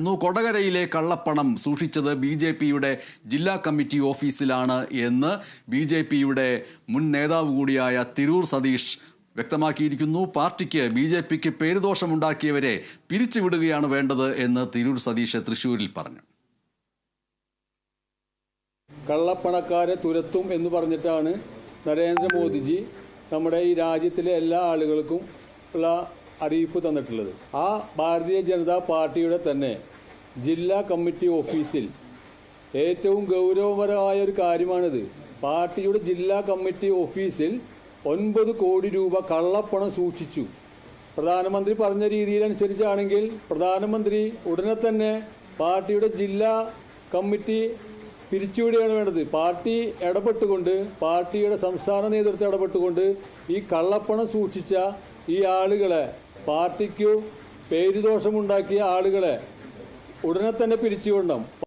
ഇന്നു കൊടകരയിലെ കള്ളപ്പണം സൂക്ഷിച്ചത് B J പിയുടെ ജില്ലാ കമ്മിറ്റി ഓഫീസിലാണ് എന്ന് ബി ജെ പിയുടെ മുൻ നേതാവ് കൂടിയായ തിരൂർ സതീഷ് വ്യക്തമാക്കിയിരിക്കുന്നു. പാർട്ടിക്ക് ബി ജെ പിക്ക് പേരുദോഷമുണ്ടാക്കിയവരെ പിരിച്ചുവിടുകയാണ് വേണ്ടത് എന്ന് തിരൂർ സതീഷ് തൃശൂരിൽ പറഞ്ഞു. കള്ളപ്പണക്കാരെ തുരത്തും എന്ന് പറഞ്ഞിട്ടാണ് നരേന്ദ്രമോദിജി നമ്മുടെ ഈ രാജ്യത്തിലെ എല്ലാ ആളുകൾക്കും ഉള്ള അറിയിപ്പ് തന്നിട്ടുള്ളത്. ആ ഭാരതീയ ജനതാ പാർട്ടിയുടെ തന്നെ ജില്ലാ കമ്മിറ്റി ഓഫീസിൽ ഏറ്റവും ഗൗരവപരമായ ഒരു കാര്യമാണിത്. പാർട്ടിയുടെ ജില്ലാ കമ്മിറ്റി ഓഫീസിൽ ഒൻപത് കോടി രൂപ കള്ളപ്പണം സൂക്ഷിച്ചു. പ്രധാനമന്ത്രി പറഞ്ഞ രീതിയിലനുസരിച്ചാണെങ്കിൽ പ്രധാനമന്ത്രി ഉടനെ തന്നെ പാർട്ടിയുടെ ജില്ലാ കമ്മിറ്റി പിരിച്ചുവിടുകയാണ് വേണ്ടത്. പാർട്ടി ഇടപെട്ടുകൊണ്ട് പാർട്ടിയുടെ സംസ്ഥാന നേതൃത്വം ഇടപെട്ടുകൊണ്ട് ഈ കള്ളപ്പണം സൂക്ഷിച്ച ഈ ആളുകളെ പാർട്ടിക്കു പേരുദോഷമുണ്ടാക്കിയ ആളുകളെ ഉടനെ തന്നെ പിരിച്ചുവിടണം.